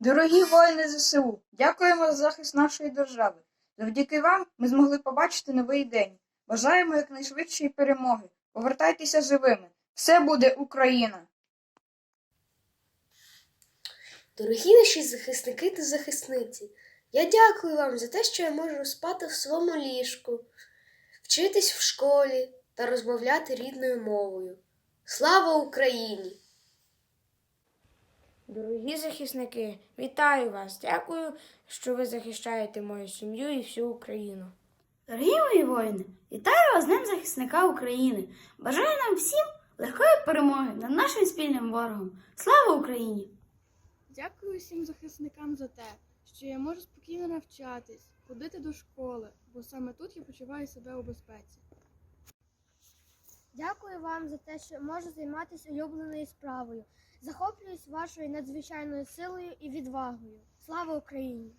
Дорогі воїни ЗСУ, дякуємо за захист нашої держави. Завдяки вам ми змогли побачити новий день. Бажаємо якнайшвидшої перемоги. Повертайтеся живими. Все буде Україна! Дорогі наші захисники та захисниці, я дякую вам за те, що я можу спати в своєму ліжку, вчитись в школі та розмовляти рідною мовою. Слава Україні! Дорогі захисники, вітаю вас! Дякую, що ви захищаєте мою сім'ю і всю Україну. Дорогі мої воїни, вітаю вас з Днем захисника України. Бажаю нам всім легкої перемоги над нашим спільним ворогом. Слава Україні! Дякую всім захисникам за те, що я можу спокійно навчатись, ходити до школи, бо саме тут я почуваю себе у безпеці. Дякую вам за те, що можу займатися улюбленою справою. Захоплююсь вашою надзвичайною силою і відвагою. Слава Україні!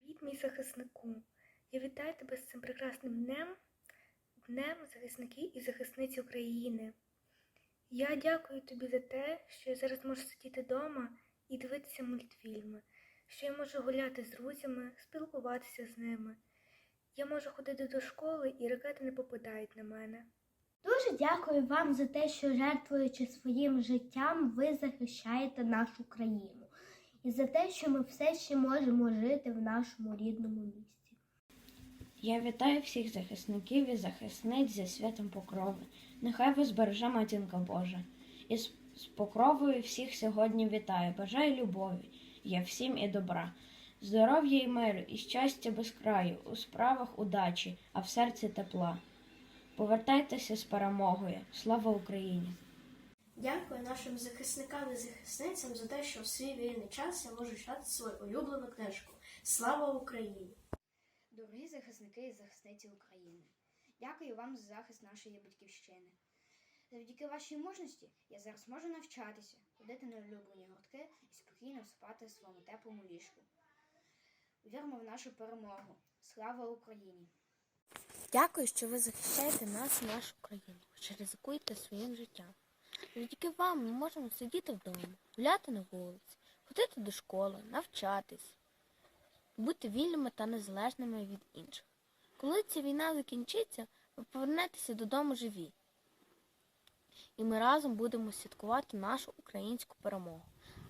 Привіт, мій захиснику! Я вітаю тебе з цим прекрасним днем, Днем захисників і захисниць України. Я дякую тобі за те, що я зараз можу сидіти вдома і дивитися мультфільми, що я можу гуляти з друзями, спілкуватися з ними. Я можу ходити до школи і ракети не попадають на мене. Дуже дякую вам за те, що жертвуючи своїм життям, ви захищаєте нашу країну. І за те, що ми все ще можемо жити в нашому рідному місті. Я вітаю всіх захисників і захисниць зі святом Покрови. Нехай вас береже матінка Божа. І з покровою всіх сьогодні вітаю. Бажаю любові, я всім і добра. Здоров'я і миру, і щастя без краю, у справах удачі, а в серці тепла. Повертайтеся з перемогою. Слава Україні! Дякую нашим захисникам і захисницям за те, що в свій вільний час я можу читати свою улюблену книжку. Слава Україні! Дорогі захисники і захисниці України, дякую вам за захист нашої батьківщини. Завдяки вашій мужності я зараз можу навчатися, ходити на улюблені гуртки і спокійно спати в своєму теплому ліжку. Віримо в нашу перемогу. Слава Україні! Дякую, що ви захищаєте нас і нашу країну, що ризикуєте своїм життям. Завдяки вам ми можемо сидіти вдома, гуляти на вулиці, ходити до школи, навчатись, бути вільними та незалежними від інших. Коли ця війна закінчиться, ви повернетеся додому живі. І ми разом будемо святкувати нашу українську перемогу.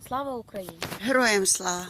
Слава Україні! Героям слава!